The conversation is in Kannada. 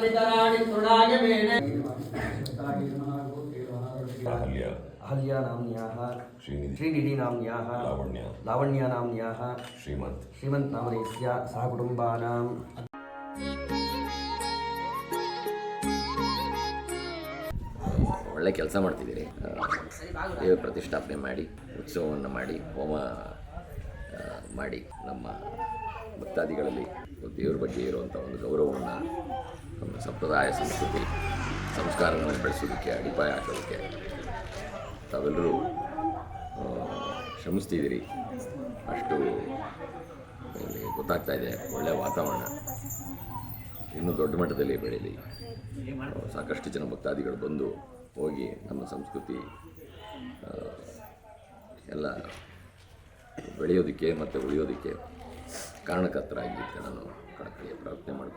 ಫಲಿತರಾಣಿ ತೃಣಾಯ ಮೇನೆ ಅಹಲ್ಯ अहल्यानाम्न्याः ಶ್ರೀನಿಧಿ श्रीनिधिनाम्न्याः ಲಾವಣ್ಯ लावण्यानाम्न्याः ಶ್ರೀಮಂತ್ श्रीमन्नामधेयस्य सहकुटुम्बानां ಒಳ್ಳೆ ಕೆಲಸ ಮಾಡ್ತಿದ್ದೀರಿ ಆ, ದೇವರ ಪ್ರತಿಷ್ಠಾಪನೆ ಮಾಡಿ ಉತ್ಸವವನ್ನು ಮಾಡಿ ಹೋಮ ಆ, ಮಾಡಿ ನಮ್ಮ ಭಕ್ತಾದಿಗಳಲ್ಲಿ ದೇವರ ಬಗ್ಗೆ ಇರುವಂಥ ಒಂದು ಗೌರವವನ್ನು ನಮ್ಮ ಸಂಪ್ರದಾಯ, ಸಂಸ್ಕೃತಿ, ಸಂಸ್ಕಾರಗಳನ್ನು ಬೆಳೆಸೋದಕ್ಕೆ ಅಡಿಪಾಯ ಹಾಕೋದಕ್ಕೆ ತಾವೆಲ್ಲರೂ ಶ್ರಮಿಸ್ತಿದ್ದೀರಿ. ಅಷ್ಟು ಗೊತ್ತಾಗ್ತಾ ಇದೆ, ಒಳ್ಳೆಯ ವಾತಾವರಣ ಇನ್ನೂ ದೊಡ್ಡ ಮಟ್ಟದಲ್ಲಿ ಬೆಳೀಲಿ ಸಾಕಷ್ಟು ಜನ ಭಕ್ತಾದಿಗಳು ಬಂದು ಹೋಗಿ ನಮ್ಮ ಸಂಸ್ಕೃತಿ ಎಲ್ಲ ಬೆಳೆಯೋದಕ್ಕೆ ಮತ್ತು ಉಳಿಯೋದಕ್ಕೆ ಕಾರಣಕರ್ತರಾಗಿ ಅಂತ ನಾನು ಕಳಕಳಿಯ ಪ್ರಾರ್ಥನೆ ಮಾಡ್ತೀನಿ.